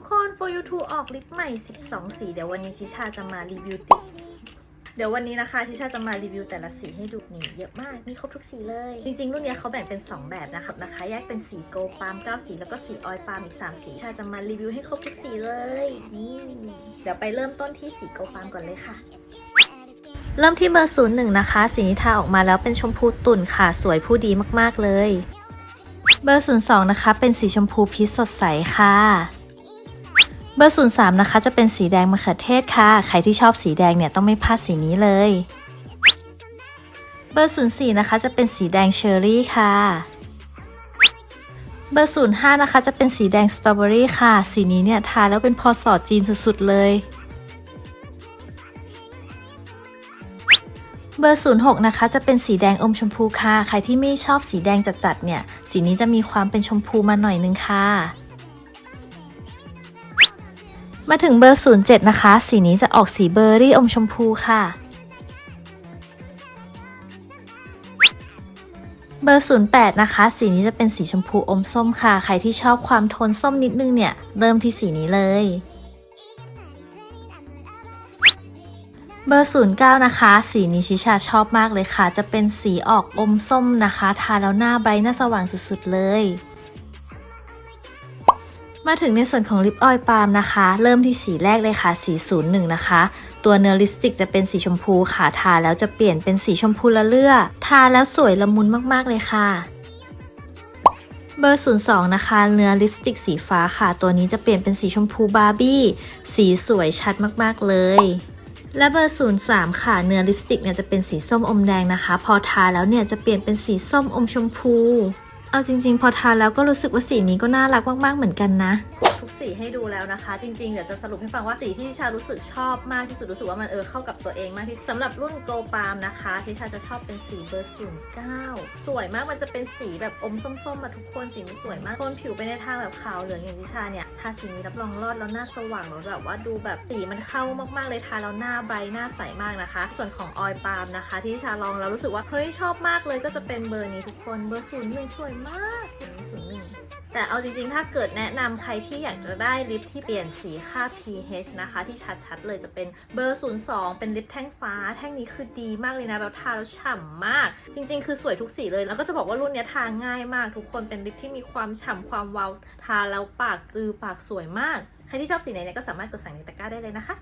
กคน for you to ออกลิปใหม่ 12 สี เดี๋ยววันนี้ชิชาจะมารีวิวติดเดี๋ยววันนี้นะคะชิชาจะมารีวิวแต่ละสีให้ดูนี่เยอะมาก มีครบทุกสีเลย จริงๆ รุ่นนี้เขาแบ่งเป็น 2 แบบนะครับนะคะแยกเป็นสีโกลปาล์ม9 สีแล้วก็สีออยปาล์มอีก 3 สีชิชาจะมารีวิวให้ครบทุกสีเลยนี่เดี๋ยวไปเริ่มต้นที่สีโกลปาล์มก่อนเลยค่ะเริ่มที่เบอร์ศูนย์หนึ่งนะคะ สีนิทาออกมาแล้วเป็นชมพูตุ่นค่ะ สวยผู้ดีมากๆเลย เบอร์ศูนย์สองนะคะ เป็นสีชมพูพีชสดใสค่ะ บอร์ศูนย์สามนะคะ จะเป็นสีแดงมะเขือเทศค่ะ ใครที่ชอบสีแดงเนี่ยต้องไม่พลาดสีนี้เลย เบอร์ศูนย์สี่นะคะ จะเป็นสีแดงเชอร์รี่ค่ะ เบอร์ศูนย์ห้านะคะ จะเป็นสีแดงสตรอเบอรี่ค่ะ สีนี้เนี่ยทาแล้วเป็นพอสอดจีนสุดๆเลยเบอร์ 06 นะคะ จะเป็นสีแดงอมชมพูค่ะ ใครที่ไม่ชอบสีแดงจัดๆเนี่ย สีนี้จะมีความเป็นชมพูมาหน่อยนึงค่ะ มาถึงเบอร์ 07 นะคะ สีนี้จะออกสีเบอร์รี่อมชมพูค่ะ เบอร์ 08 นะคะ สีนี้จะเป็นสีชมพูอมส้มค่ะ ใครที่ชอบความโทนส้มนิดนึงเนี่ย เริ่มที่สีนี้เลย เบอร์ 09 นะคะ สีนี้ชิชาชอบมากเลยค่ะ จะเป็นสีออกอมส้มนะคะ ทาแล้วหน้าไบรท์หน้าสว่างสุดๆเลย มาถึงในส่วนของลิปออยล์ปาล์มนะคะ เริ่มที่สีแรกเลยค่ะ สี 01 นะคะ ตัวเนื้อลิปสติกจะเป็นสีชมพูค่ะ ทาแล้วจะเปลี่ยนเป็นสีชมพูละเลือทาแล้วสวยละมุนมากๆเลยค่ะ เบอร์ 02 นะคะ เนื้อลิปสติกสีฟ้าค่ะ ตัวนี้จะเปลี่ยนเป็นสีชมพูบาร์บี้ สีสวยชัดมากๆเลยและเบอร์ 03 ค่ะ เนื้อลิปสติกเนี่ยจะเป็นสีส้มอมแดงนะคะ พอทาแล้วเนี่ยจะเปลี่ยนเป็นสีส้มอมชมพู เอาจริงๆ พอทาแล้วก็รู้สึกว่าสีนี้ก็น่ารักมากๆเหมือนกันนะ ทุกสีให้ดูแล้วนะคะ จริงๆเดี๋ยวจะสรุปให้ฟังว่าสีที่ทิชารู้สึกชอบมากที่สุดรู้สึกว่ามันเออเข้ากับตัวเองมากที่สุดสำหรับรุ่นโกลปามนะคะทิชาจะชอบเป็นสีเบอร์09สวยมากมันจะเป็นสีแบบอมส้มๆมาทุกคนสีนี้สวยมากโทนผิวไปในทางแบบขาวเหลืองอย่างทิชาเนี่ยทาสีนี้รับรองรอดแล้วหน้าสว่างแล้วแบบว่าดูแบบสีมันเข้ามากๆเลยทาแล้วหน้าใบหน้าใสมากนะคะ ส่วนของออยปามนะคะ ที่ทิชาลองแล้วรู้สึกว่าเฮ้ยชอบมากเลยก็จะเป็นเบอร์นี้ทุกคนเบอร์ศูนย์หนึ่งสวยมากศูนย์ แต่เอาจริงๆ ถ้าเกิดแนะนำใครที่อยากจะได้ลิปที่เปลี่ยนสีค่า pH นะคะ ที่ชัดๆ เลยจะเป็นเบอร์ 02 เป็นลิปแท่งฟ้า แท่งนี้คือดีมากเลยนะ แบบทาแล้วฉ่ำมาก จริง ๆ คือสวยทุกสีเลย แล้วก็จะบอกว่ารุ่นนี้ทาง่ายมาก ทุกคนเป็นลิปที่มีความฉ่ำความเวาว ทาแล้วปากจือปากสวยมาก ใครที่ชอบสีไหนเนี่ยก็สามารถกดสั่งในตะกร้าได้เลยนะคะ